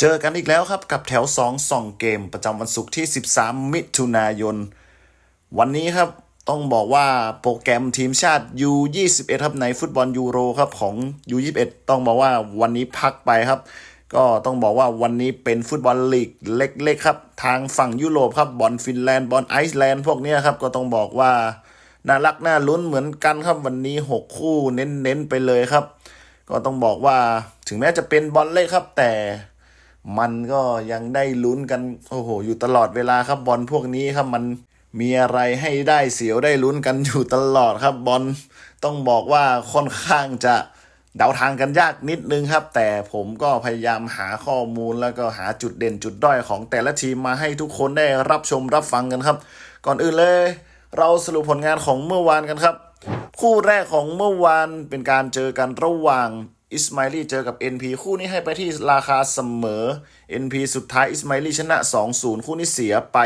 เจอกันอีกแล้วครับกับแถว2ส่องเกมประจำวันศุกร์ที่ 13 มิถุนายน วันนี้ครับต้องบอกว่าโปรแกรมทีมชาติ U21 ครับในฟุตบอลยูโรครับของ U21 ต้องบอกว่าวันนี้พักไปครับ ก็ต้องบอกว่าวันนี้เป็นฟุตบอลลีกเล็กๆครับทางฝั่งยุโรปครับบอลฟินแลนด์บอลไอซ์แลนด์พวกนี้ครับก็ต้องบอกว่าน่ารักน่าลุ้นเหมือนกันครับวันนี้ 6 คู่เน้นๆไปเลยครับ ก็ต้องบอกว่าถึงแม้จะเป็นบอลเล็กครับแต่ มันก็ยังได้ลุ้นกันโอ้โห อยู่ตลอดเวลาครับบอลพวกนี้ครับมันมีอะไรให้ได้เสียวได้ลุ้นกันอยู่ตลอดครับบอลต้องบอกว่าค่อนข้างจะเดาทางกันยากนิดนึงครับ แต่ผมก็พยายามหาข้อมูลแล้วก็หาจุดเด่นจุดด้อยของแต่ละทีมมาให้ทุกคนได้รับชมรับฟังกันครับ ก่อนอื่นเลย เราสรุปผลงานของเมื่อวานกันครับ คู่แรกของเมื่อวานเป็นการเจอกันระหว่าง อิสมาลีเจอกับ NP คู่นี้ให้ไปที่ราคาเสมอ NP สุดท้ายอิสมาลีชนะ 2-0 คู่นี้เสียไป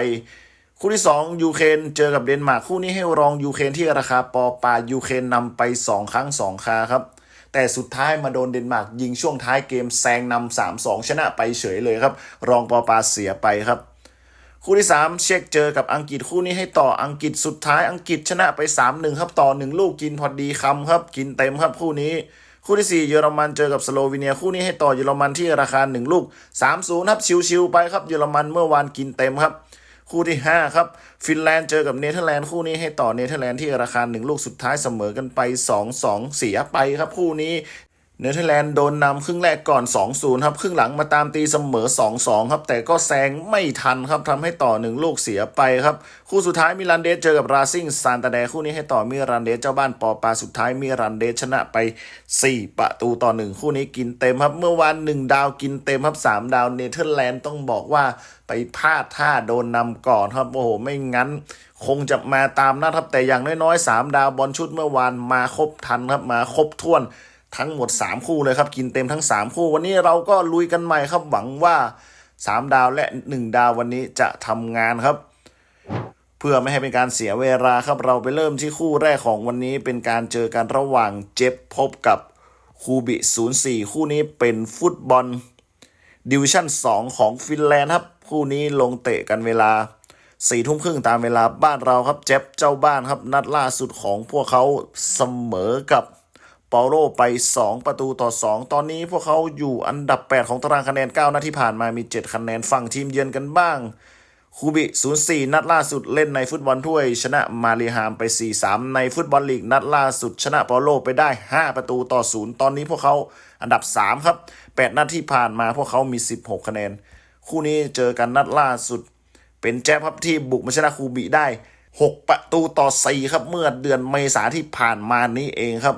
คู่ที่ 2 ยูเครนเจอกับเดนมาร์กคู่นี้ให้รองยูเครนที่ราคาปอปายูเครนนำไป 2 ครั้ง 2 คาครับ แต่สุดท้ายมาโดนเดนมาร์กยิงช่วงท้ายเกมแซงนำ3-2 ชนะไปเฉยเลยครับ รองปอปาเสียไปครับคู่ที่ 3 เช็กเจอกับอังกฤษคู่นี้ให้ต่ออังกฤษสุดท้ายอังกฤษชนะไป 3-1 ครับต่อ 1 ลูกกินพอดีคำครับ กินเต็มครับคู่นี้ คู่ที่ 4 เยอรมันเจอกับสโลวีเนีย คู่นี้ให้ต่อเยอรมันที่ราคา 1 ลูก 3-0ครับชิวๆไปครับเยอรมันเมื่อวานกินเต็มครับ คู่ที่ 5 ครับ ฟินแลนด์เจอกับเนเธอร์แลนด์คู่นี้ให้ต่อเนเธอร์แลนด์ที่ราคา 1 ลูกสุดท้ายเสมอกันไป 2-2 เสียไปครับคู่นี้ เนเธอร์แลนด์โดนนำครึ่งแรกก่อน 2-0 ครับ ครึ่งหลังมาตามตีเสมอ 2-2 ครับ แต่ก็แซงไม่ทันครับทำให้ต่อ1ลูกเสียไปครับ คู่สุดท้ายมิลันเดสเจอกับราซิงซานตาแดคู่นี้ให้ต่อมิลันเดสเจ้าบ้านปอปาสุดท้ายมิลันเดสชนะไป 4 ประตูต่อ1คู่นี้กินเต็มครับ เมื่อวาน1ดาวกินเต็มครับ 3 ดาวเนเธอร์แลนด์ต้องบอกว่าไปพลาดท่าโดนนำก่อนครับโอ้โหไม่งั้นคงจะมาตามนะครับแต่อย่างน้อยๆ 3 ดาวบอลชุดเมื่อวานมาครบทันครับมาครบถ้วน ทั้งหมด 3 คู่เลยครับ กินเต็มทั้ง 3 คู่ วันนี้เราก็ลุยกันใหม่ครับหวังว่า 3 ดาวและ 1 ดาววันนี้จะทำงานครับ เพื่อไม่ให้เป็นการเสียเวลาครับเราไปเริ่มที่คู่แรกของวันนี้เป็นการเจอกันระหว่างเจ็บพบกับคูบิ 04 คู่นี้เป็นฟุตบอลดิวิชั่น 2 ของฟินแลนด์ครับ คู่นี้ลงเตะกันเวลาสี่ทุ่มครึ่งตามเวลาบ้านเราครับเจ็บเจ้าบ้านครับนัดล่าสุดของพวกเขาเสมอกับ เปาโลไป 2 ประตูต่อ 2 ตอนนี้พวกเขาอยู่อันดับ 8 ของตารางคะแนน 9 นัดที่ผ่านมามี 7 คะแนนฝั่งทีมเยือนกันบ้าง คูบิ 04 นัดล่าสุดเล่นในฟุตบอลถ้วย ชนะมาริฮามไป 4-3 ในฟุตบอลลีกนัดล่าสุด ชนะเปาโลไปได้ 5 ประตูต่อ 0 ตอนนี้พวกเขาอันดับ 3 ครับ 8 นัดที่ผ่านมาพวกเขามี 16 คะแนน คู่นี้เจอกันนัดล่าสุด เป็นแจ๊บครับที่บุกมาชนะคูบิได้ 6 ประตูต่อ 4 ครับ เมื่อเดือนเมษาที่ผ่านมานี้เองครับ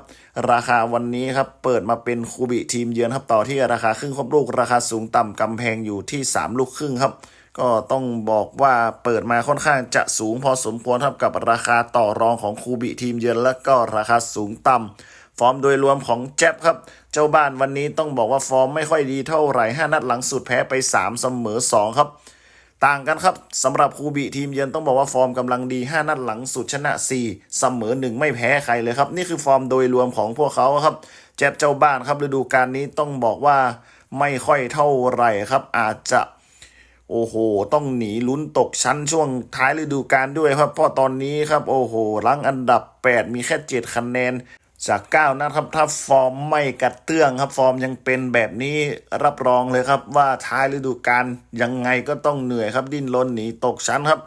ราคาวันนี้ครับ เปิดมาเป็นคูบิทีมเยือนครับ ต่อที่ราคาครึ่งครบลูก ราคาสูงต่ำกำแพงอยู่ที่ 3 ลูกครึ่งครับ ก็ต้องบอกว่าเปิดมาค่อนข้างจะสูงพอสมควรครับกับราคาต่อรองของคูบิทีมเยือน และก็ราคาสูงต่ำฟอร์มโดยรวมของแจ๊บครับ เจ้าบ้านวันนี้ต้องบอกว่าฟอร์มไม่ค่อยดีเท่าไหร่ 5 นัดหลังสุดแพ้ไป 3 เสมอ 2 ครับ ต่างกันครับสำหรับคูบิทีมเยือนต้องบอกว่าฟอร์มกำลังดี 5 นัดหลังสุดชนะ 4 เสมอ 1 ไม่แพ้ใครเลยครับ นี่คือฟอร์มโดยรวมของพวกเขาครับแจ็บเจ้าบ้านครับฤดูกาลนี้ต้องบอกว่าไม่ค่อยเท่าไหร่ครับ อาจจะโอ้โห ต้องหนีลุ้นตกชั้นช่วงท้ายฤดูกาลด้วยครับ เพราะตอนนี้ครับ โอ้โหหลังอันดับ 8 มีแค่ 7 คะแนน จาก9นะครับถ้าฟอร์มไม่กระเตื้องครับฟอร์มยังเป็นแบบนี้รับรองเลยครับว่าท้ายฤดูกาลยังไงก็ต้องเหนื่อยครับดิ้นรนหนีตกชั้นครับ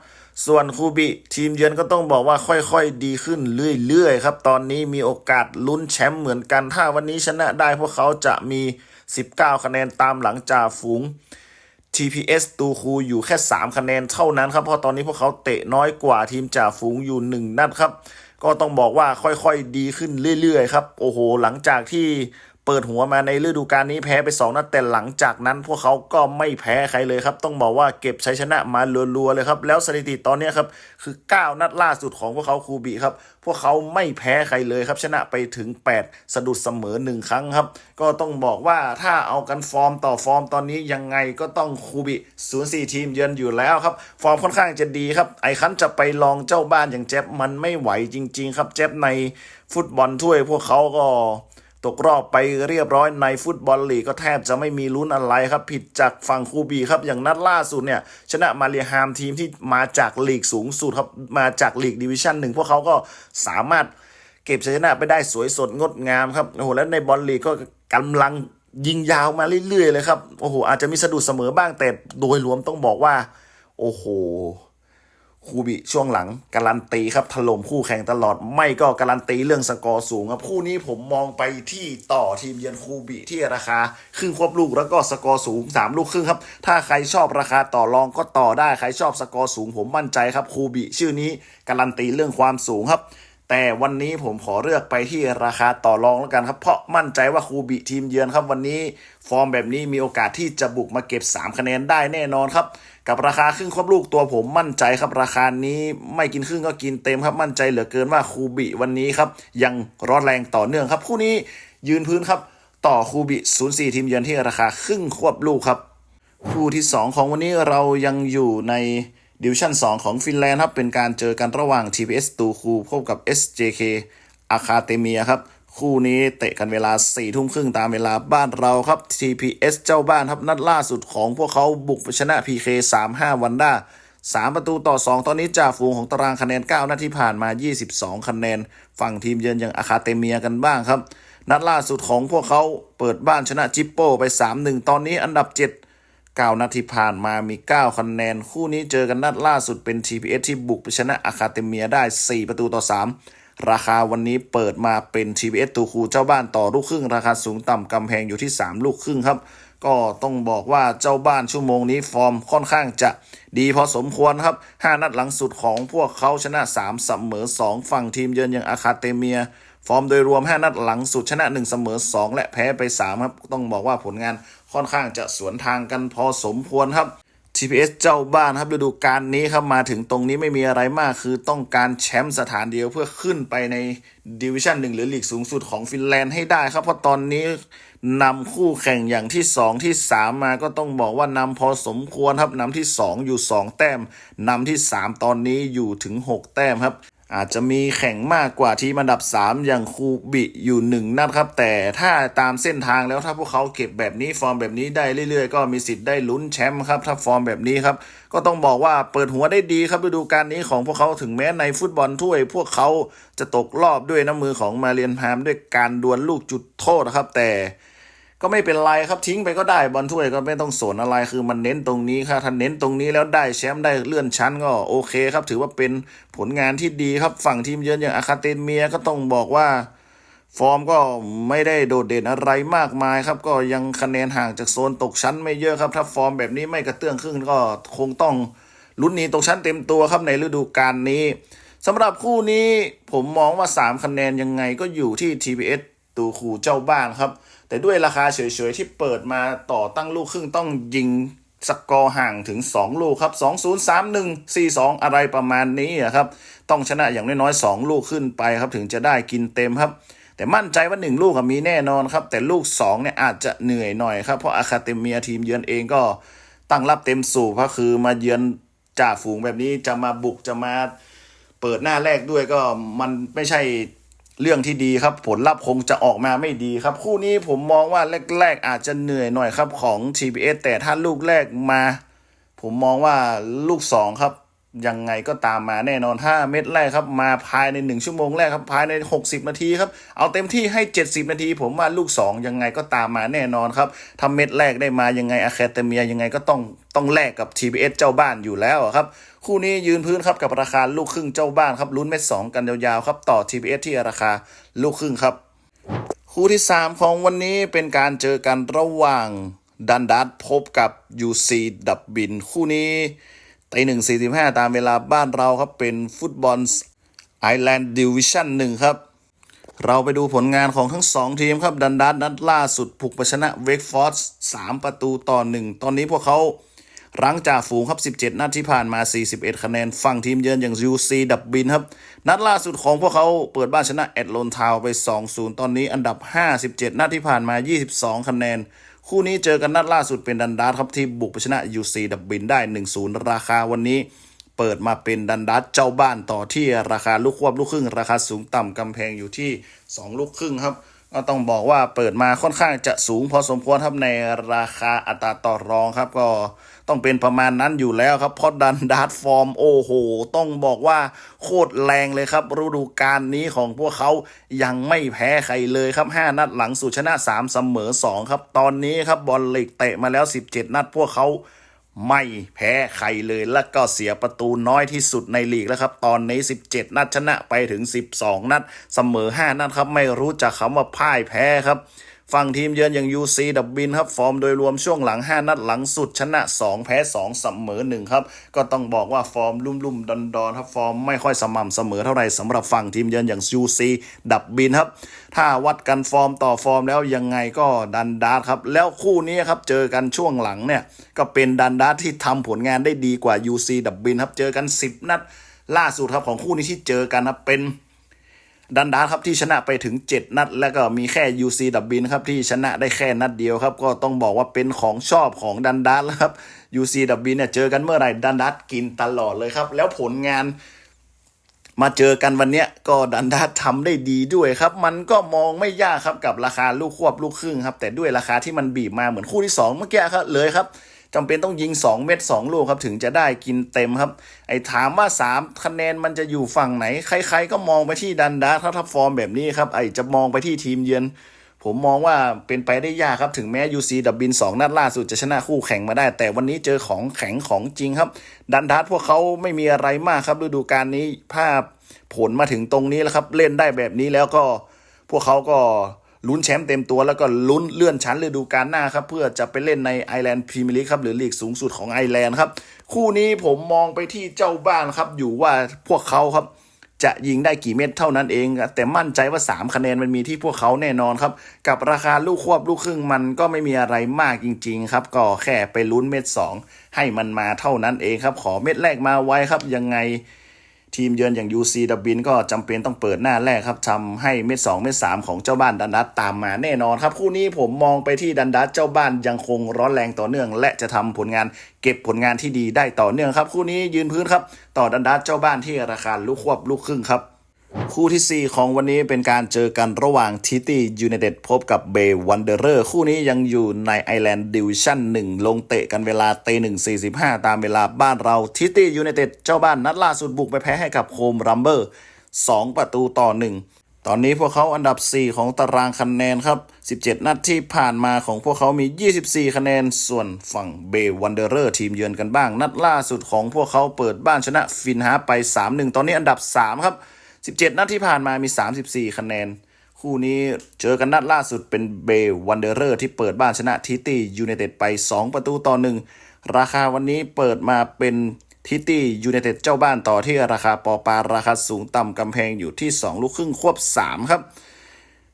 ส่วนคูบิทีมเยือนก็ต้องบอกว่าค่อยๆดีขึ้นเรื่อยๆครับตอนนี้มีโอกาสลุ้นแชมป์เหมือนกัน ถ้าวันนี้ชนะได้พวกเขาจะมี 19 คะแนนตามหลังจ่าฝูง TPS ตูคูอยู่แค่ 3 คะแนนเท่านั้นครับเพราะตอนนี้พวกเขาเตะน้อยกว่าทีมจ่าฝูงอยู่ 1 นัดครับ ก็ต้องบอกว่าค่อยๆดีขึ้นเรื่อยๆครับ โอ้โห หลังจากที่ เปิดหัวมาในฤดูกาลนี้แพ้ไป 2นัดแต่หลังจากนั้น พวกเขาก็ไม่แพ้ใครเลยครับ ต้องบอกว่าเก็บชัยชนะมารัวๆเลยครับ แล้วสถิติตอนนี้ครับคือ 9 นัดล่าสุดของพวกเขาคูบีครับ พวกเขาไม่แพ้ใครเลยครับ ชนะไปถึง 8 สะดุดเสมอ 1 ครั้งครับ ก็ต้องบอกว่าถ้าเอากันฟอร์มต่อฟอร์มตอนนี้ยังไงก็ต้องคูบิ04ทีมเยือนอยู่แล้วครับ ฟอร์มค่อนข้างจะดีครับ ไอคันจะไปลองเจ้าบ้านอย่างเจ็บมันไม่ไหวจริง ๆ ครับเจ็บในฟุตบอลถ้วยพวกเขาก็ ตกรอบไปเรียบร้อยในฟุตบอลลีกก็แทบจะไม่มีลุ้นอะไรครับ ผิดจากฝั่งคูบีครับ อย่างนัดล่าสุดเนี่ย ชนะมาเรียฮามทีมที่มาจากลีกสูงสุดครับ มาจากลีกดิวิชั่นหนึ่งพวกเขาก็สามารถเก็บชัยชนะไปได้สวยสดงดงามครับโอ้โหแล้วในบอลลีกก็กำลังยิงยาวมาเรื่อยๆเลยครับโอ้โหอาจจะมีสะดุดเสมอบ้างแต่โดยรวมต้องบอกว่า โอ้โห คูบิช่วงหลังการันตีครับถล่มคู่แข่งตลอดไม่ก็การันตีเรื่องสกอร์สูงครับคู่นี้ผมมองไปที่ต่อทีมเยือนคูบิที่ราคาครึ่งควบลูกแล้วก็สกอร์สูง 3 ลูกครึ่งครับ ถ้าใครชอบราคาต่อรองก็ต่อได้ใครชอบสกอร์สูง ผมมั่นใจครับคูบิชื่อนี้การันตีเรื่องความสูงครับแต่วันนี้ผมขอเลือกไปที่ราคาต่อรองแล้วกันครับ เพราะมั่นใจว่าคูบิทีมเยือนครับวันนี้ ฟอร์มแบบนี้มีโอกาสที่จะบุกมาเก็บ 3 คะแนนได้แน่นอนครับ กับราคาครึ่งควบลูกตัวผมมั่นใจครับราคานี้ไม่กินครึ่งก็กินเต็มครับมั่นใจเหลือเกินว่าคูบิวันนี้ครับยังร้อนแรงต่อเนื่องครับ คู่นี้ยืนพื้นครับต่อคูบิ04 ทีมเยือนที่ราคาครึ่งควบลูกครับ คู่ที่ 2 ของวันนี้เรายังอยู่ในดิวิชั่น 2 ของฟินแลนด์ครับเป็นการเจอกันระหว่าง TPS ตูคูพบกับ SJK อาคาเตเมียครับ คู่นี้เตะกันเวลา4ทุ่มครึ่งตามเวลาบ้านเราครับ TPS เจ้าบ้านครับนัดล่าสุดของพวกเขาบุกไปชนะ PK 3-5 วันด้า3 ประตูต่อ 2 ตอนนี้จ่าฝูงของตารางคะแนน 9 นัดที่ผ่านมา 22 คะแนน ฝั่งทีมเยือนอย่างอาคาเตเมียกันบ้างครับ นัดล่าสุดของพวกเขาเปิดบ้านชนะจิปโป้ไป 3-1 ตอนนี้อันดับ 7 9 นัดที่ผ่านมามี 9 คะแนน คู่นี้เจอกันนัดล่าสุดเป็น TPS ที่บุกไปชนะอาคาเตเมียได้ 4 ประตูต่อ 3 ราคาวันนี้เปิดมาเป็น TPS ตูคูเจ้าบ้านต่อลูกครึ่ง ราคาสูงต่ำกำแพงอยู่ที่ 3 ลูกครึ่งครับ ก็ต้องบอกว่าเจ้าบ้านชั่วโมงนี้ฟอร์มค่อนข้างจะดีพอสมควรครับ 5 นัดหลังสุดของพวกเขาชนะ 3 เสมอ 2 ฝั่งทีมเยือนอย่างอาคาเตเมีย ฟอร์มโดยรวม 5 นัดหลังสุดชนะ 1 เสมอ 2 และแพ้ไป 3 ครับ ต้องบอกว่าผลงานค่อนข้างจะสวนทางกันพอสมควรครับ TPS เจ้าบ้านครับฤดูกาลนี้ครับมาถึงตรงนี้ไม่มีอะไรมาก คือต้องการแชมป์สถานเดียวเพื่อขึ้นไปในดิวิชั่นหนึ่งหรือลีกสูงสุดของฟินแลนด์ให้ได้ครับ เพราะตอนนี้นำคู่แข่งอย่างที่ 2 ที่ 3 มาก็ต้องบอกว่านำพอสมควรครับนำที่ 2 อยู่ 2 แต้มนำที่ 3 ตอนนี้อยู่ถึง 6 แต้มครับ อาจจะมีแข่งมากกว่าทีมอันดับ 3 อย่างคูบิอยู่1นัดครับ แต่ถ้าตามเส้นทางแล้วถ้าพวกเขาเก็บแบบนี้ฟอร์มแบบนี้ได้เรื่อยๆ ก็มีสิทธิ์ได้ลุ้นแชมป์ครับ ถ้าฟอร์มแบบนี้ครับ ก็ต้องบอกว่าเปิดหัวได้ดีครับฤดูกาลนี้ของพวกเขาถึงแม้ในฟุตบอลถ้วย พวกเขาจะตกรอบด้วยน้ำมือของมาเรียนฮามด้วยการดวลลูกจุดโทษนะครับแต่ ก็ไม่เป็นไรครับทิ้งไปก็ได้บอลถ้วยก็ไม่ต้องสนอะไรคือมันเน้นตรงนี้ครับถ้าเน้นตรงนี้แล้วได้แชมป์ได้เลื่อนชั้นก็โอเคครับ ถือว่าเป็นผลงานที่ดีครับฝั่งทีมเยือนอย่างอาคาเตเมียก็ต้องบอกว่า ฟอร์มก็ไม่ได้โดดเด่นอะไรมากมายครับ ก็ยังคะแนนห่างจากโซนตกชั้นไม่เยอะครับ ถ้าฟอร์มแบบนี้ไม่กระเตื้องขึ้นก็คงต้องลุ้นนีตกชั้นเต็มตัวครับในฤดูกาลนี้สำหรับคู่นี้ผมมองว่า 3 คะแนนยังไงก็อยู่ที่ TPS ตูคูเจ้าบ้านครับ แต่ด้วยราคาเฉยๆที่เปิดมาต่อตั้งลูกครึ่งต้องยิงสกอร์ห่างถึง 2 ลูกครับ 2 0 3 1 4 2 อะไรประมาณนี้ครับ ต้องชนะอย่างน้อยๆ 2 ลูกขึ้นไปครับ ถึงจะได้กินเต็มครับ แต่มั่นใจว่า 1 ลูกอะมีแน่นอนครับ แต่ลูก 2 เนี่ยอาจจะเหนื่อยหน่อยครับ เพราะอาคาเตเมียทีมเยือนเองก็ตั้งรับเต็มสูบก็คือมาเยือนจ่าฝูงแบบนี้จะมาบุกจะมาเปิดหน้าแรกด้วยก็มันไม่ใช่ เรื่องที่ดีครับ ผลลัพธ์คงจะออกมาไม่ดีครับ คู่นี้ผมมองว่าแรก ๆ อาจจะเหนื่อยหน่อยครับของ TBS แต่ถ้าลูกแรกมา ผมมองว่าลูก 2 ครับ ยังไงก็ตามมาแน่นอนถ้าเม็ดแรกครับ มาภายใน 1 ชั่วโมงแรกครับ ภายใน 60 นาทีครับ เอาเต็มที่ให้ 70 นาที ผมว่าลูก 2 ยังไงก็ตามมาแน่นอนครับถ้าเม็ดแรกได้มายังไงอะคาเตเมียยังไงก็ต้องต้องแลกกับ TBS เจ้าบ้านอยู่แล้วครับ คู่นี้ยืนพื้นครับกับราคาลูกครึ่งเจ้าบ้านครับลุ้นเม็ดสองกันยาวๆครับต่อ TBS ที่ราคาลูกครึ่งครับคู่ที่ 3 ของวันนี้เป็นการเจอกันระหว่างดันดัตพบกับ UC ดับบิน คู่นี้ ตีหนึ่งสี่สิบห้าตามเวลาบ้านเราครับเป็นฟุตบอลไอแลนด์ดิวิชั่นหนึ่งครับ เราไปดูผลงานของทั้ง2ทีมครับดันดัตนัดล่าสุดผูกไปชนะเวกฟอร์ดส3ประตูต่อ1ตอนนี้พวกเขารั้งจ่าฝูงครับ 17 นัดที่ผ่านมา 41 คะแนน ฝั่งทีมเยือนอย่าง UC ดับบินครับ นัดล่าสุดของพวกเขาเปิดบ้านชนะแอดโลนทาวไป 2-0 ตอนนี้อันดับ 57 นัดที่ผ่านมา 22 คะแนน คู่นี้เจอกันนัดล่าสุดเป็นดันดาร์ครับที่บุกไปชนะ UC ดับบินได้ 1-0 ราคาวันนี้ เปิดมาเป็นดันดัตเจ้าบ้านต่อที่ราคาลูกควบลูกครึ่ง ราคาสูงต่ำกำแพงอยู่ที่ 2 ลูกครึ่งครับก็ต้องบอกว่าเปิดมาค่อนข้างจะสูงพอสมควรครับในราคาอัตราต่อรองครับก็ ต้องเป็นประมาณนั้นอยู่แล้วครับเพราะดันดาร์ดฟอร์มโอ้โห ต้องบอกว่าโคตรแรงเลยครับ ฤดูกาลนี้ของพวกเขายังไม่แพ้ใครเลยครับ 5 นัดหลังสุดชนะ 3 เสมอ 2 ครับ ตอนนี้ครับบอลลีกเตะมาแล้ว 17 นัดพวกเขาไม่แพ้ใครเลยแล้วก็เสียประตูน้อยที่สุดในลีกแล้วครับ ตอนนี้ 17 นัดชนะไปถึง 12 นัด เสมอ 5 นัดครับ ไม่รู้จักคำว่าพ่ายแพ้ครับ ฝั่งทีมเยือนอย่าง UC ดับบินครับ ฟอร์มโดยรวมช่วงหลัง 5 นัดหลังสุดชนะ 2 แพ้ 2 เสมอ 1 ครับ ก็ต้องบอกว่าฟอร์มลุ่มๆ ดอนๆครับ ฟอร์มไม่ค่อยสม่ำเสมอเท่าไหร่สำหรับฝั่งทีมเยือนอย่าง UC ดับบินครับ ถ้าวัดกันฟอร์มต่อฟอร์มแล้วยังไงก็ดันดาร์ครับ แล้วคู่นี้ครับเจอกันช่วงหลังเนี่ยก็เป็นดันดาร์ทที่ทำผลงานได้ดีกว่า UC ดับบินครับเจอกัน 10 นัดล่าสุดครับของคู่นี้ที่เจอกันครับเป็น ดันดาร์ครับที่ชนะไปถึง 7 นัด แล้วก็มีแค่ UC ดับบินครับที่ชนะได้แค่นัดเดียวครับ ก็ต้องบอกว่าเป็นของชอบของดันดาร์แล้วครับ UC ดับบินเนี่ยเจอกันเมื่อไหร่ดันดาร์กินตลอดเลยครับ แล้วผลงานมาเจอกันวันเนี้ยก็ดันดาร์ทำได้ดีด้วยครับ มันก็มองไม่ยากครับกับราคาลูกควบลูกครึ่งครับ แต่ด้วยราคาที่มันบีบมาเหมือนคู่ที่ 2 เมื่อกี้ครับเลยครับ จำเป็นต้องยิง 2 เม็ด2ลูกครับถึงจะได้กินเต็มครับ ไอ้ถามว่า 3 คะแนนมันจะอยู่ฝั่งไหน ใคร ๆ ก็มองไปที่ดันดาร์ครับฟอร์มแบบนี้ครับไอ้จะมองไปที่ทีมเยือนผมมองว่าเป็นไปได้ยากครับ ถึงแม้ UC ดับบิน2นัดล่าสุดจะชนะคู่แข่งมาได้ แต่วันนี้เจอของแข็งของจริงครับ ดันดาร์พวกเขาไม่มีอะไรมากครับฤดูกาลนี้ภาพผลมาถึงตรงนี้แล้วครับ เล่นได้แบบนี้แล้วก็พวกเขาก็ ลุ้นแชมป์เต็มตัวแล้วก็ลุ้นเลื่อนชั้นฤดูกาลหน้าครับเพื่อจะไปเล่นในไอแลนด์พรีเมียร์ลีกครับหรือลีกสูงสุดของไอร์แลนด์ครับคู่นี้ผมมองไปที่เจ้าบ้านครับอยู่ว่าพวกเขาครับจะยิงได้กี่เม็ดเท่านั้นเอง แต่มั่นใจว่า 3 คะแนนมันมีที่พวกเขาแน่นอนครับ กับราคาลูกควบลูกครึ่งมันก็ไม่มีอะไรมากจริง ๆ ครับ ก็แค่ไปลุ้นเม็ด 2 ให้มันมาเท่านั้นเองครับ ขอเม็ดแรกมาไว้ครับยังไง ทีมเยือนอย่าง UC ดับบินก็จำเป็นต้องเปิดหน้าแรกครับทำให้เม็ด2เม็ด3ของเจ้าบ้านดันดัตตามมาแน่นอนครับ คู่นี้ผมมองไปที่ดันดัตเจ้าบ้านยังคงร้อนแรงต่อเนื่อง และจะทำผลงานเก็บผลงานที่ดีได้ต่อเนื่องครับ คู่นี้ยืนพื้นครับ ต่อดันดัตเจ้าบ้านที่ราคาลูกควบลูกครึ่งครับ คู่ที่ 4 ของวันนี้เป็นการเจอกันระหว่างทิตี้ยู i นเต็ดพบกับเบย์วันเดอร์คู่นี้ยังอยู่ในไอแลนด์ดิวชั่น 1 ลงเตะกันเวลาเตหนึ่งสี่สิบห้าตามเวลาบ้านเราทิตี้ยู i นเต็ดเจ้าบ้านนัดล่าสุดบุกไปแพ้ให้กับโฮมรัมเบอร์2ประตูต่อ 1 ตอนนี้พวกเขาอันดับ 4 ของตารางคะแนนครับ 17 นัดที่ผ่านมาของพวกเขามี 24 คะแนน ส่วนฝั่งเบย์วันเดอร์ทีมเยือนกันบ้าง นัดล่าสุดของพวกเขาเปิดบ้านชนะฟินฮาไป 3-1 ตอนนี้อันดับ 3 ครับ 17 นัดที่ผ่านมามี 34 คะแนน คู่นี้เจอกันนัดล่าสุดเป็นเบย์วันเดอร์ที่เปิดบ้านชนะทิตี้ยูไนเต็ดไป 2 ประตูต่อ 1 ราคาวันนี้เปิดมาเป็นทิตี้ยูไนเต็ดเจ้าบ้านต่อที่ราคาปอปาราคาสูงต่ำกำแพงอยู่ที่ 2 ลูกครึ่งควบ 3 ครับ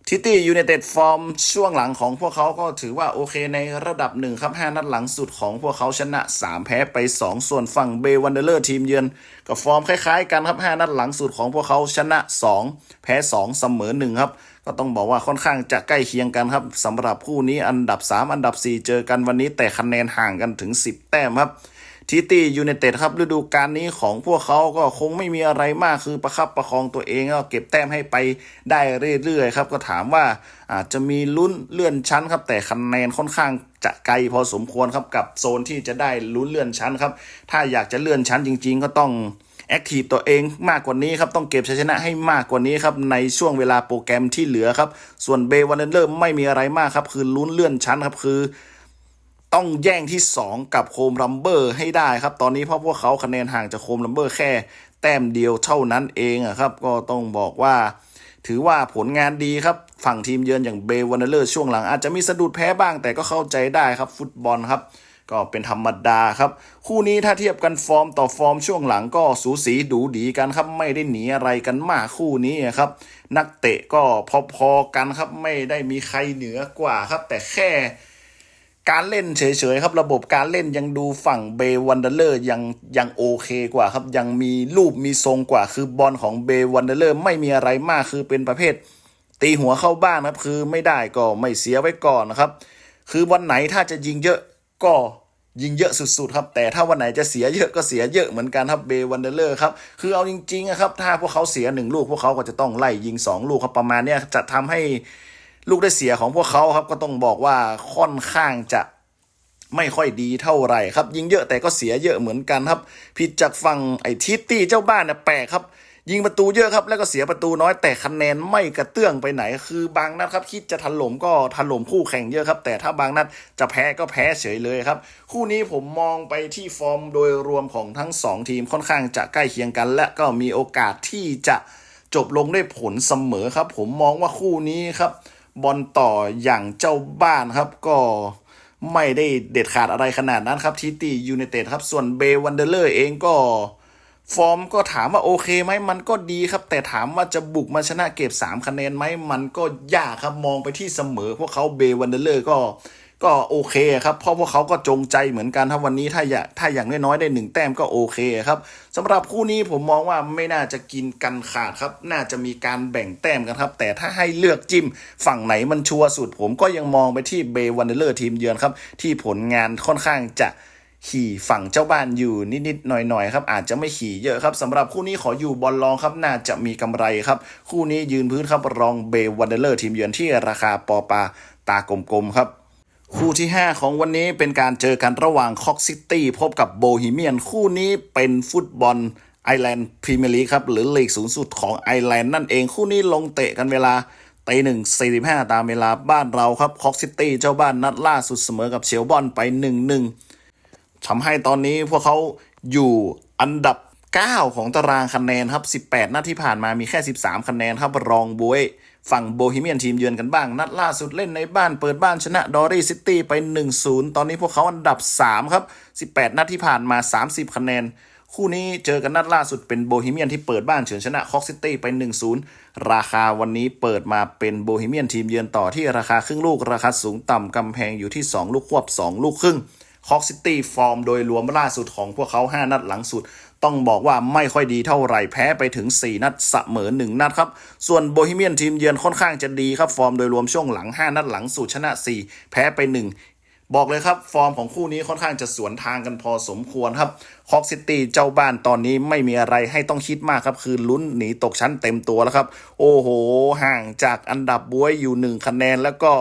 ทิตี้ยูไนเต็ดฟอร์มช่วงหลังของพวกเขาก็ถือว่าโอเคในระดับหนึ่งครับ 5 นัดหลังสุดของพวกเขาชนะ 3 แพ้ไป 2 ส่วนฝั่งเบวันเดอร์ทีมเยือนก็ฟอร์มคล้ายๆกันครับ 5 นัดหลังสุดของพวกเขาชนะ 2 แพ้ 2 เสมอ 1 ครับ ก็ต้องบอกว่าค่อนข้างจะใกล้เคียงกันครับสำหรับคู่นี้อันดับ 3 อันดับ 4 เจอกันวันนี้แต่คะแนนห่างกันถึง 10 แต้มครับ ทิตี้ยูไนเต็ดครับฤดูกาลนี้ของพวกเขาก็คงไม่มีอะไรมากคือประคับประคองตัวเองก็เก็บแต้มให้ไปได้เรื่อยๆครับก็ถามว่าอาจจะมีลุ้นเลื่อนชั้นครับ แต่คะแนนค่อนข้างจะไกลพอสมควรครับกับโซนที่จะได้ลุ้นเลื่อนชั้นครับ ถ้าอยากจะเลื่อนชั้นจริง ๆ ก็ต้องแอคทีฟตัวเองมากกว่านี้ครับ ต้องเก็บชัยชนะให้มากกว่านี้ครับ ในช่วงเวลาโปรแกรมที่เหลือครับ ส่วนเบย์วันเลนเดอร์ไม่มีอะไรมากครับ คือลุ้นเลื่อนชั้นครับ คือ ต้องแย่งที่ 2 กับโคมรัมเบอร์ให้ได้ครับ ตอนนี้เพราะพวกเขาคะแนนห่างจากโคมรัมเบอร์แค่ แต้มเดียวเท่านั้นเองอะครับ ก็ต้องบอกว่า ถือว่าผลงานดีครับ ฝั่งทีมเยือนอย่างเบวันเดอร์ช่วงหลังอาจจะมีสะดุดแพ้บ้างแต่ก็เข้าใจได้ครับฟุตบอลครับ ก็เป็นธรรมดาครับ คู่นี้ถ้าเทียบกันฟอร์มต่อฟอร์มช่วงหลังก็สูสีดูดีกันครับไม่ได้หนีอะไรกันมากคู่นี้ครับ นักเตะก็พอๆกันครับไม่ได้มีใครเหนือกว่าครับ แต่แค่ การเล่นเฉยๆครับ ระบบการเล่นยังดูฝั่งเบวันเดอร์ยังยังโอเคกว่าครับ ยังมีรูปมีทรงกว่า คือบอลของเบวันเดอร์ไม่มีอะไรมากคือเป็นประเภท ตีหัวเข้าบ้านครับ คือไม่ได้ก็ไม่เสียไว้ก่อนนะครับ คือวันไหนถ้าจะยิงเยอะก็ยิงเยอะสุดๆครับ แต่ถ้าวันไหนจะเสียเยอะก็เสียเยอะเหมือนกันครับเบวันเดอร์ครับคือเอาจริงๆครับถ้าพวกเขาเสียหนึ่งลูกพวกเขาก็จะต้องไล่ยิงสองลูกครับประมาณเนี้ยจะทำให้ ลูกได้เสียของพวกเขาครับก็ต้องบอกว่าค่อนข้างจะไม่ค่อยดีเท่าไหร่ครับ ยิงเยอะแต่ก็เสียเยอะเหมือนกันครับ ผิดจากฝั่งไอ้ทิตตี้เจ้าบ้านเนี่ยแปลกครับ ยิงประตูเยอะครับ แล้วก็เสียประตูน้อยแต่คะแนนไม่กระเตื้องไปไหน คือบางนัดครับ คิดจะถล่มก็ถล่มคู่แข่งเยอะครับ แต่ถ้าบางนัดจะแพ้ก็แพ้เฉยเลยครับ คู่นี้ผมมองไปที่ฟอร์มโดยรวมของทั้งสองทีมค่อนข้างจะใกล้เคียงกัน และก็มีโอกาสที่จะจบลงด้วยผลเสมอครับ ผมมองว่าคู่นี้ครับ บอลต่ออย่างเจ้าบ้านครับ ก็ไม่ได้เด็ดขาดอะไรขนาดนั้นครับทีตียูไนเต็ดครับส่วนเบวันเดอร์เลอร์เองก็ฟอร์มก็ถามว่าโอเคไหมมันก็ดีครับ แต่ถามว่าจะบุกมาชนะเก็บ 3 คะแนนไหมมันก็ยากครับมองไปที่เสมอ พวกเขาเบวันเดอร์เลอร์ก็ ก็โอเคครับเพราะพวกเขาก็จงใจเหมือนกันถ้าวันนี้ถ้าอยากถ้าอย่างน้อยๆได้หนึ่งแต้มก็โอเคครับสำหรับคู่นี้ผมมองว่าไม่น่าจะกินกันขาดครับ น่าจะมีการแบ่งแต้มกันครับ แต่ถ้าให้เลือกจิ้มฝั่งไหนมันชัวร์สุด ผมก็ยังมองไปที่เบวันเดอร์ทีมเยือนครับที่ผลงานค่อนข้างจะขี่ฝั่งเจ้าบ้านอยู่นิดๆหน่อยๆครับอาจจะไม่ขี่เยอะครับสำหรับคู่นี้ขออยู่บอลลองครับน่าจะมีกำไรครับ คู่นี้ยืนพื้นครับรองเบวันเดอร์ทีมเยือนที่ราคาปอปาตากลมๆครับ คู่ที่ 5 ของวันนี้เป็นการเจอกันระหว่างคอกซิตี้พบกับโบฮีเมียน คู่นี้เป็นฟุตบอลไอแลนด์พรีเมียร์ลีกครับ หรือลีกสูงสุดของไอแลนด์นั่นเองคู่นี้ลงเตะกันเวลาตีหนึ่งสี่สิบห้าตามเวลาบ้านเราครับคอกซิตี้เจ้าบ้านนัดล่าสุดเสมอกับเชลบอนไปหนึ่งหนึ่งทำให้ตอนนี้พวกเขาอยู่อันดับ 9 ของตารางคะแนนครับ 18 นัดที่ผ่านมามีแค่ 13 คะแนนครับรองบวย ฝั่งโบฮีเมียนทีมเยือนกันบ้าง นัดล่าสุดเล่นในบ้านเปิดบ้านชนะดอรี่ซิตี้ไป 1-0 ตอนนี้พวกเขาอันดับ 3 ครับ 18 นัดที่ผ่านมา 30 คะแนน คู่นี้เจอกันนัดล่าสุดเป็นโบฮีเมียนที่เปิดบ้านเฉือนชนะคอกซิตี้ไป 1-0 ราคาวันนี้เปิดมาเป็นโบฮีเมียนทีมเยือนต่อที่ราคาครึ่งลูกราคาสูงต่ำกำแพงอยู่ที่ 2 ลูกควบ 2 ลูกครึ่งคอกซิตี้ฟอร์มโดยรวมล่าสุดของพวกเขา 5 นัดหลังสุด ต้องบอกว่าไม่ค่อยดีเท่าไหร่แพ้ไปถึง 4 นัดเสมอ1นัดครับ ส่วนโบฮีเมียนทีมเยือนค่อนข้างจะดีครับ ฟอร์มโดยรวมช่วงหลัง 5 นัดหลังสุดชนะ 4 แพ้ไป 1บอกเลยครับ ฟอร์มของคู่นี้ค่อนข้างจะสวนทางกันพอสมควรครับคอกซิตี้เจ้าบ้านตอนนี้ไม่มีอะไรให้ต้องคิดมากครับ คือลุ้นหนีตกชั้นเต็มตัวแล้วครับ โอ้โห ห่างจากอันดับบวยอยู่ 1 คะแนนแล้วก็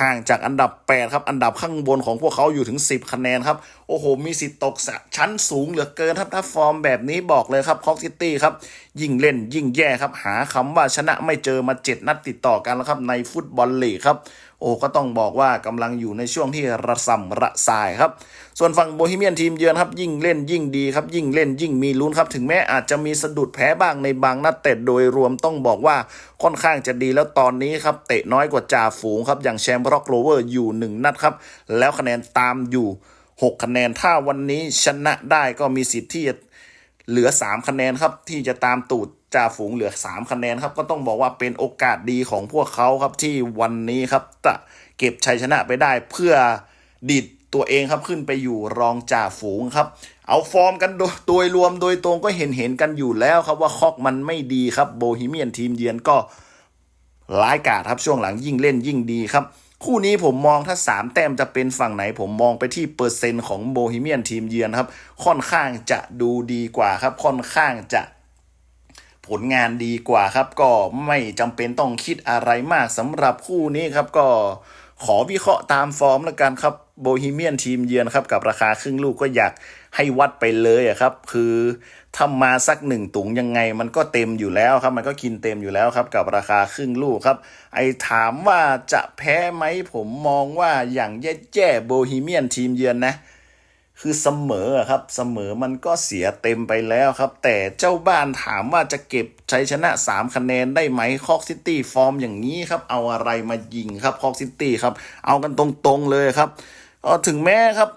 ห่างจากอันดับ 8 ครับ อันดับข้างบนของพวกเขาอยู่ถึง 10 คะแนนครับ โอ้โห มีสิทธิ์ตกชั้นสูงเหลือเกินครับถ้าฟอร์มแบบนี้บอกเลยครับคอกซิตี้ครับ ยิ่งเล่นยิ่งแย่ครับ หาคำว่าชนะไม่เจอมา 7 นัดติดต่อกันแล้วครับในฟุตบอลลีกครับ โอ้ก็ต้องบอกว่ากำลังอยู่ในช่วงที่ระสำระสายครับ ส่วนฝั่งโบฮีเมียนทีมเยือนครับ ยิ่งเล่นยิ่งดีครับ ยิ่งเล่นยิ่งมีลุ้นครับ ถึงแม้อาจจะมีสะดุดแพ้บ้างในบางนัดแต่โดยรวมต้องบอกว่าค่อนข้างจะดีแล้วตอนนี้ครับ เตะน้อยกว่าจ่าฝูงครับอย่างแชมป์ร็อกโรเวอร์อยู่ 1 นัดครับ แล้วคะแนนตามอยู่ 6 คะแนนถ้าวันนี้ชนะได้ก็มีสิทธิ์ที่จะ เหลือ 3 คะแนนครับ ที่จะตามตูดจ่าฝูงเหลือ 3 คะแนนครับ ก็ต้องบอกว่าเป็นโอกาสดีของพวกเขาครับที่วันนี้ครับจะเก็บชัยชนะไปได้เพื่อดิดตัวเองครับขึ้นไปอยู่รองจ่าฝูงครับ เอาฟอร์มกันโดยโดยรวมโดยตรงก็เห็นเห็นกันอยู่แล้วครับว่าคอกมันไม่ดีครับโบฮีเมียนทีมเยือนก็ร้ายกาจครับช่วงหลังยิ่งเล่นยิ่งดีครับ คู่นี้ผมมองถ้า 3 แต้มจะเป็นฝั่งไหน ผมมองไปที่เปอร์เซ็นต์ของโบฮีเมียนทีมเยือนครับ ค่อนข้างจะดูดีกว่าครับ ค่อนข้างจะผลงานดีกว่าครับ ก็ไม่จำเป็นต้องคิดอะไรมากสำหรับคู่นี้ครับก็ขอวิเคราะห์ตามฟอร์มแล้วกันครับโบฮีเมียนทีมเยือนครับกับราคาครึ่งลูกก็อยาก ให้วัดไปเลยอะครับ คือถ้ามาสักหนึ่งตุงยังไง มันก็เต็มอยู่แล้วครับ มันก็กินเต็มอยู่แล้วครับ กับราคาครึ่งลูกครับ ไอ้ถามว่าจะแพ้ไหมผมมองว่าอย่างแย่ๆโบฮีเมียนทีมเยือนนะ คือเสมอครับเสมอมันก็เสียเต็มไปแล้วครับ แต่เจ้าบ้านถามว่าจะเก็บชัยชนะ 3 คะแนนได้ไหมคอกซิตี้ฟอร์มอย่างนี้ครับ เอาอะไรมายิงครับคอกซิตี้ครับ เอากันตรงๆเลยครับก็ถึงแม้ครับ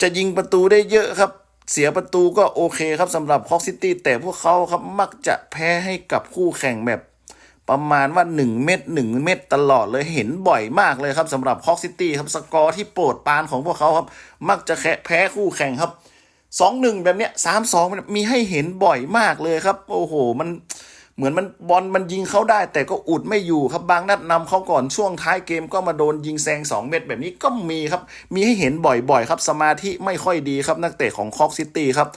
จะยิงประตูได้เยอะครับ เสียประตูก็โอเคครับสำหรับคอกซิตี้แต่พวกเขาครับมักจะแพ้ให้กับคู่แข่งแบบประมาณว่า 1 เม็ด1เม็ดตลอดเลยเห็นบ่อยมากเลยครับสำหรับคอกซิตี้ครับสกอร์ที่โปรดปานของพวกเขาครับ มักจะแค่แพ้คู่แข่งครับ 2-1 แบบเนี้ย3-2มันมีให้เห็นบ่อยมากเลยครับ โอ้โห มัน เหมือนมันบอลมันยิงเขาได้ แต่ก็อุดไม่อยู่ครับบางนัดนำเขาก่อนช่วงท้ายเกมก็มาโดนยิงแซง 2 เม็ดแบบนี้ก็มีครับ มีให้เห็นบ่อยๆ ครับ สมาธิไม่ค่อยดีครับนักเตะของคอกซิตี้ครับ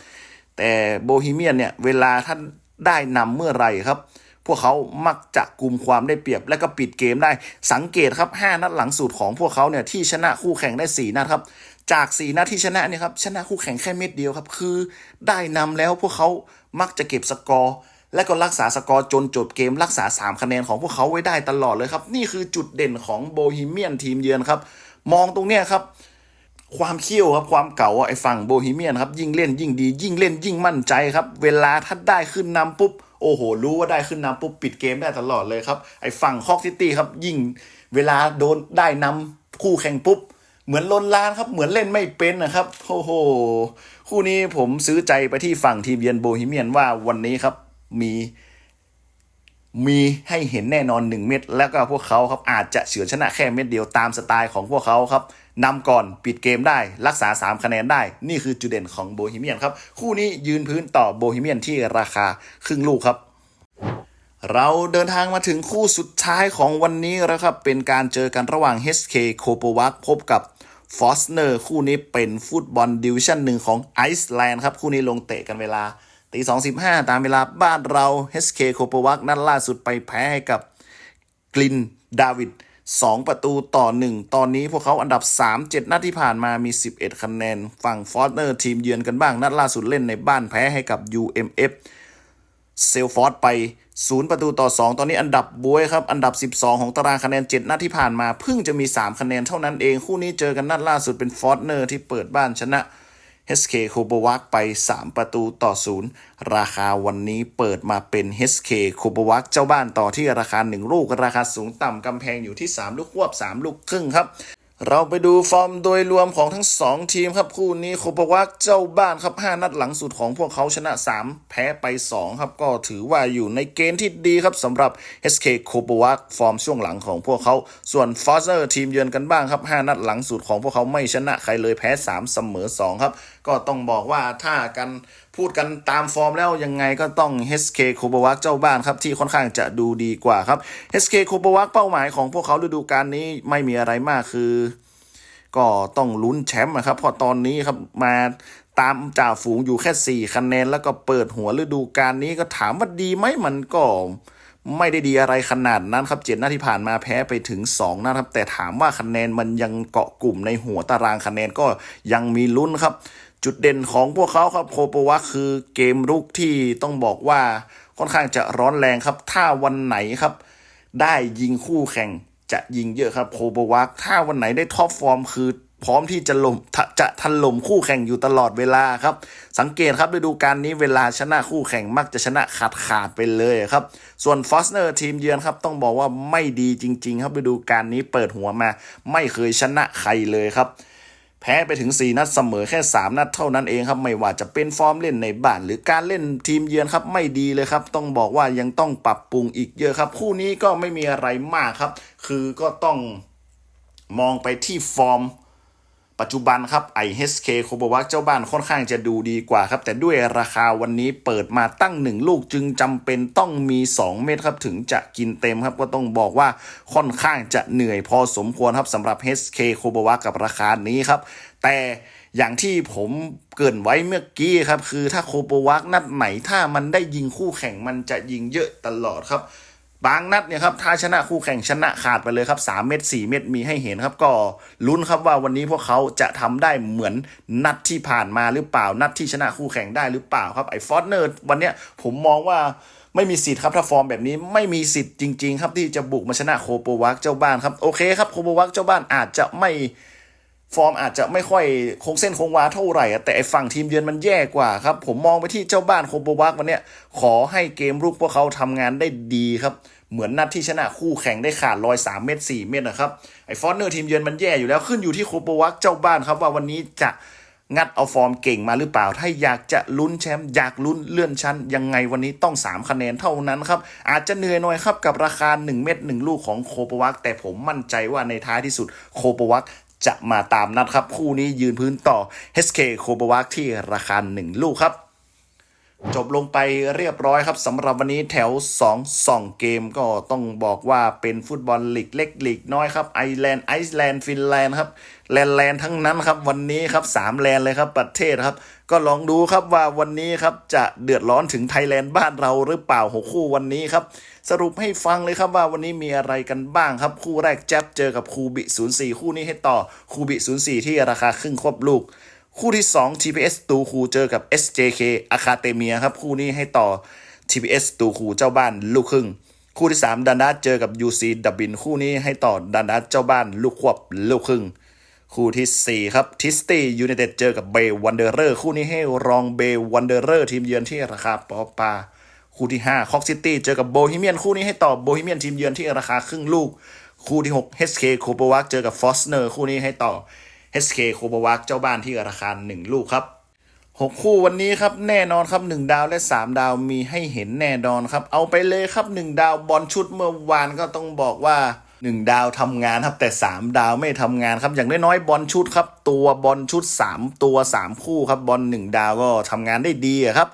แต่โบฮีเมียนเนี่ยเวลาท่านได้นำเมื่อไหร่ครับ พวกเขามักจะกลุ่มความได้เปรียบ และก็ปิดเกมได้สังเกตครับ5นัดหลังสุดของพวกเขาเนี่ยที่ชนะคู่แข่งได้ 4นัดครับจาก4นัดที่ชนะเนี่ยครับชนะคู่แข่งแค่เม็ดเดียวครับ คือได้นำแล้วพวกเขามักจะเก็บสกอร์ และก็รักษาสกอร์จนจบเกมรักษา 3 คะแนนของพวกเขาไว้ได้ตลอดเลยครับ นี่คือจุดเด่นของโบฮีเมียนทีมเยือนครับ มองตรงเนี้ยครับ ความเขี้ยวครับความเก่าไอ้ฝั่งโบฮีเมียนครับ ยิ่งเล่นยิ่งดี ยิ่งเล่นยิ่งมั่นใจครับ เวลาถ้าได้ขึ้นนำปุ๊บ โอ้โห รู้ว่าได้ขึ้นนำปุ๊บปิดเกมได้ตลอดเลยครับไอ้ฝั่งคอกซิตี้ครับยิ่งเวลาโดนได้นำคู่แข่งปุ๊บเหมือนลนลานครับ เหมือนเล่นไม่เป็นนะครับโอ้โหคู่นี้ผมซื้อใจไปที่ฝั่งทีมเยือนโบฮีเมียนว่าวันนี้ครับ มีมีให้เห็นแน่นอน 1 เม็ดแล้วก็พวกเขาครับอาจจะเฉือนชนะแค่เม็ดเดียวตามสไตล์ของพวกเขาครับนำก่อนปิดเกมได้รักษา 3 คะแนนได้ นี่คือจุดเด่นของโบฮีเมียนครับ คู่นี้ยืนพื้นต่อโบฮีเมียนที่ราคาครึ่งลูกครับ เราเดินทางมาถึงคู่สุดท้ายของวันนี้แล้วครับ เป็นการเจอกันระหว่าง HK โคโปวักพบกับฟอสเนอร์คู่นี้เป็นฟุตบอลดิวิชั่นหนึ่งของไอซ์แลนด์ครับคู่นี้ลงเตะกันเวลา ตีสองสิบห้าตามเวลาบ้านเรา HK โคโปวักนัดล่าสุดไปแพ้ให้กับกลินดาวิด2 ประตูต่อ 1 ตอนนี้พวกเขาอันดับ 3 7 นัดที่ผ่านมามี 11 คะแนน ฝั่งฟอสเนอร์ทีมเยือนกันบ้าง นัดล่าสุดเล่นในบ้านแพ้ให้กับ UMF เซลฟอร์ดไป 0 ประตูต่อ 2 ตอนนี้อันดับบวยครับ อันดับ 12 ของตารางคะแนน 7 นัดที่ผ่านมา เพิ่งจะมี 3 คะแนนเท่านั้นเอง คู่นี้เจอกันนัดล่าสุดเป็นฟอร์เนอร์ที่เปิดบ้านชนะ HK โคโบวักไป 3 ประตูต่อ0ราคาวันนี้เปิดมาเป็น HK โคโบวักเจ้าบ้านต่อที่ราคา 1 ลูก ราคาสูงต่ำกำแพงอยู่ที่ 3 ลูกควบ 3 ลูกครึ่งครับ เราไปดูฟอร์มโดยรวมของทั้ง 2 ทีมครับคู่นี้โคโบวักเจ้าบ้านครับ 5 นัดหลังสุดของพวกเขาชนะ 3 แพ้ไป 2 ครับ ก็ถือว่าอยู่ในเกณฑ์ที่ดีครับสำหรับ SK โคโบวักฟอร์มช่วงหลังของพวกเขา ส่วนฟอสเซอร์ทีมเยือนกันบ้างครับ 5 นัดหลังสุดของพวกเขาไม่ชนะใครเลยแพ้ 3 เสมอ 2 ครับ ก็ต้องบอกว่าถ้ากัน พูดกันตามฟอร์มแล้วยังไงก็ต้อง HK โคโบวักเจ้าบ้านครับ ที่ค่อนข้างจะดูดีกว่าครับ HK โคโบวักเป้าหมายของพวกเขาฤดูกาลนี้ไม่มีอะไรมากคือ ก็ต้องลุ้นแชมป์นะครับเพราะตอนนี้ครับมาตามจ่าฝูงอยู่แค่ 4 คะแนน แล้วก็เปิดหัวฤดูกาลนี้ก็ถามว่าดีไหมมันก็ไม่ได้ดีอะไรขนาดนั้นครับเจ็ดนัดที่ผ่านมาแพ้ไปถึง 2นัดครับ แต่ถามว่าคะแนนมันยังเกาะกลุ่มในหัวตารางคะแนนก็ยังมีลุ้นครับ จุดเด่นของพวกเขาครับโคโปวะคือเกมรุกที่ต้องบอกว่าค่อนข้างจะร้อนแรงครับ ถ้าวันไหนครับ ได้ยิงคู่แข่งจะยิงเยอะครับโคโบวักถ้าวันไหนได้ท็อปฟอร์มคือพร้อมที่จะลมจะทันลมคู่แข่งอยู่ตลอดเวลาครับ สังเกตครับฤดูกาลนี้เวลาชนะคู่แข่งมักจะชนะขาดขาดไปเลยครับ ส่วนฟอสเนอร์ทีมเยือนครับต้องบอกว่าไม่ดีจริง ๆ ครับฤดูกาลนี้เปิดหัวมา ไม่เคยชนะใครเลยครับ แพ้ไปถึง 4 นัดเสมอแค่ 3 นัดเท่านั้นเองครับ ไม่ว่าจะเป็นฟอร์มเล่นในบ้าน หรือการเล่นทีมเยือนครับไม่ดีเลยครับ ต้องบอกว่ายังต้องปรับปรุงอีกเยอะครับ คู่นี้ก็ไม่มีอะไรมากครับ คือก็ต้องมองไปที่ฟอร์ม ปัจจุบันครับ IHK โคโบวักเจ้าบ้านค่อนข้างจะดูดีกว่าครับ แต่ด้วยราคาวันนี้เปิดมาตั้ง 1 ลูกจึงจำเป็นต้องมี 2 เม็ดครับ ถึงจะกินเต็มครับ ก็ต้องบอกว่าค่อนข้างจะเหนื่อยพอสมควรครับสำหรับ HK โคโบวักกับราคานี้ครับ แต่อย่างที่ผมเกินไว้เมื่อกี้ครับ คือถ้าโคโบวักนัดไหนถ้ามันได้ยิงคู่แข่งมันจะยิงเยอะตลอดครับ บางนัดเนี่ยครับถ้าชนะคู่แข่งชนะขาดไปเลยครับ 3 เม็ด4เม็ดมีให้เห็นครับ ก็ลุ้นครับว่าวันนี้พวกเขาจะทำได้เหมือนนัดที่ผ่านมาหรือเปล่านัดที่ชนะคู่แข่งได้หรือเปล่าครับไอ้ฟอสเนอร์วันเนี้ยผมมองว่าไม่มีสิทธิ์ครับถ้าฟอร์มแบบนี้ไม่มีสิทธิ์จริง ๆ ครับที่จะบุกมาชนะโคโปวักเจ้าบ้านครับโอเคครับโคโปวักเจ้าบ้านอาจจะไม่ ฟอร์มอาจจะไม่ค่อยคงเส้นคงวาเท่าไหร่ แต่ไอฝั่งทีมเยือนมันแย่กว่าครับ ผมมองไปที่เจ้าบ้านโคโบวักวันเนี้ยขอให้เกมรุกพวกเขาทำงานได้ดีครับ เหมือนนัดที่ชนะคู่แข่งได้ขาดรอย 3 เม็ด4เม็ดนะครับ ไอ้ฟอนเนอร์ทีมเยือนมันแย่อยู่แล้วขึ้นอยู่ที่โคโบวักเจ้าบ้านครับว่าวันนี้จะงัดเอาฟอร์มเก่งมาหรือเปล่า ถ้าอยากจะลุ้นแชมป์อยากลุ้นเลื่อนชั้น ยังไงวันนี้ต้อง 3 คะแนนเท่านั้นครับ อาจจะเหนื่อยหน่อยครับกับราคา 1 เม็ด1ลูกของโคโบวักแต่ผมมั่นใจว่าในท้ายที่สุดโคโบวัก จะมาตามนัดครับ คู่นี้ยืนพื้นต่อ HK โคบวักที่ราคา 1 ลูกครับ จบลงไปเรียบร้อยครับสำหรับวันนี้แถว 2 2 เกมก็ต้องบอกว่าเป็นฟุตบอลลีกเล็กลีกน้อยครับไอร์แลนด์ไอซ์แลนด์ฟินแลนด์ครับแลนด์แลนด์ทั้งนั้นครับวันนี้ครับสามแลนด์เลยครับประเทศครับ ก็ลองดูครับว่าวันนี้ครับจะเดือดร้อนถึงไทยแลนด์บ้านเราหรือเปล่าหกคู่วันนี้ครับสรุปให้ฟังเลยครับว่าวันนี้มีอะไรกันบ้างครับคู่แรกแจ๊บเจอกับคูบิ04 คู่นี้ให้ต่อคูบิ04 ที่ราคาครึ่งควบลูก คู่ที่ 2 TPS ตูคูเจอกับ SJK Academia ครับ คู่นี้ให้ต่อ TPS ตูคูเจ้าบ้านลูกครึ่ง คู่ที่ 3 ดันดัสเจอกับ UC ดับบินคู่นี้ให้ต่อดันดัสเจ้าบ้านลูกควบลูกครึ่ง คู่ที่ 4 ครับทิสตี้ยูไนเต็ดเจอกับเบวันเดอร์เรอร์คู่นี้ให้รองเบวันเดอร์เรอร์ทีมเยือนที่ราคาปอปาคู่ที่5คอกซิตี้เจอกับโบฮีเมียนคู่นี้ให้ต่อโบฮีเมียนทีมเยือนที่ราคาครึ่งลูก คู่ที่ 6 HK โคโปวักเจอกับฟอสเนอร์คู่นี้ให้ต่อ HK โคโปวักเจ้าบ้านที่ราคา 1 ลูกครับ 6 คู่วันนี้ครับแน่นอนครับ 1 ดาวและ 3 ดาวมีให้เห็นแน่นอนครับ เอาไปเลยครับ 1 ดาวบอลชุดเมื่อวานก็ต้องบอกว่า 1 ดาวทำงานครับแต่ 3 ดาวไม่ทำงานครับ อย่างน้อยๆบอลชุดครับ ตัวบอลชุด 3 ตัว 3 คู่ครับบอล1ดาวก็ทำงานได้ดีครับ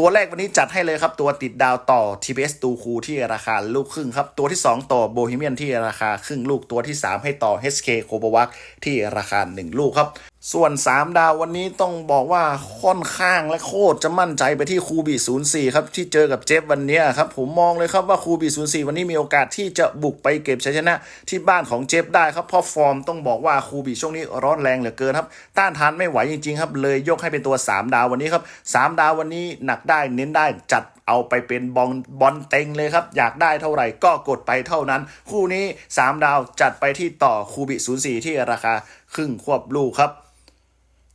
ตัวแรกวันนี้จัดให้เลยครับ ตัวติดดาวต่อ TPS ตูคูที่ราคาลูกครึ่งครับ ตัวที่ 2 ต่อโบฮีเมียนที่ราคาครึ่งลูกตัวที่ 3 ให้ต่อ HK โคบวักที่ราคา 1 ลูกครับ ส่วน 3 ดาววันนี้ต้องบอกว่าค่อนข้างและโคตรจะมั่นใจไปที่คูบี04 ครับ ที่เจอกับเจฟวันนี้ครับ ผมมองเลยครับว่าคูบี04 วันนี้มีโอกาสที่จะบุกไปเก็บชัยชนะที่บ้านของเจฟได้ครับ เพราะฟอร์มต้องบอกว่าคูบีช่วงนี้ร้อนแรงเหลือเกินครับ ต้านทานไม่ไหวจริงๆครับ เลยยกให้เป็นตัว 3 ดาววันนี้ครับ 3 ดาววันนี้หนักได้เน้นได้จัดเอาไปเป็นบอลบอลเต็งเลยครับ อยากได้เท่าไหร่ก็กดไปเท่านั้น คู่นี้ 3 ดาวจัดไปที่ต่อคูบิ04 ที่ราคาครึ่งควบลูกครับ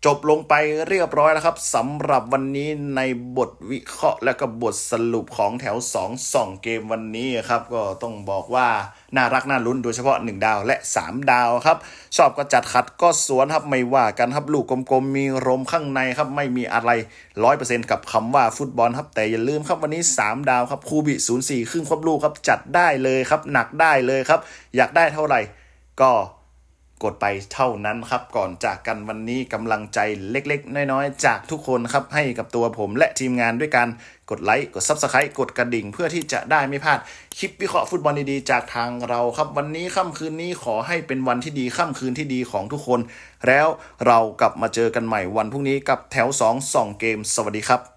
จบลงไปเรียบร้อยแล้วครับสำหรับวันนี้ในบทวิเคราะห์และก็บทสรุปของแถว2 2เกมวันนี้ครับ ก็ต้องบอกว่าน่ารักน่าลุ้นโดยเฉพาะ 1 ดาวและ 3 ดาวครับ ชอบก็จัดขัดก็สวนครับไม่ว่ากันครับลูกกลมๆ มีลมข้างในครับ ไม่มีอะไร 100%กับคำว่าฟุตบอลครับ แต่อย่าลืมครับวันนี้ 3 ดาวครับคูบิ04ครึ่งควบลูกครับจัดได้เลยครับหนักได้เลยครับ อยากได้เท่าไหร่ก็ กดไปเท่านั้นครับ ก่อนจากกันวันนี้กำลังใจเล็กๆ น้อยๆ จากทุกคนครับ ให้กับตัวผมและทีมงานด้วยการกดไลค์กด Subscribe กดกระดิ่งเพื่อที่จะได้ไม่พลาดคลิปวิเคราะห์ฟุตบอลดีๆ จากทางเราครับ วันนี้ค่ำคืนนี้ขอให้เป็นวันที่ดีค่ำคืนที่ดีของทุกคน แล้วเรากลับมาเจอกันใหม่วันพรุ่งนี้กับแถว 2 2 เกม สวัสดีครับ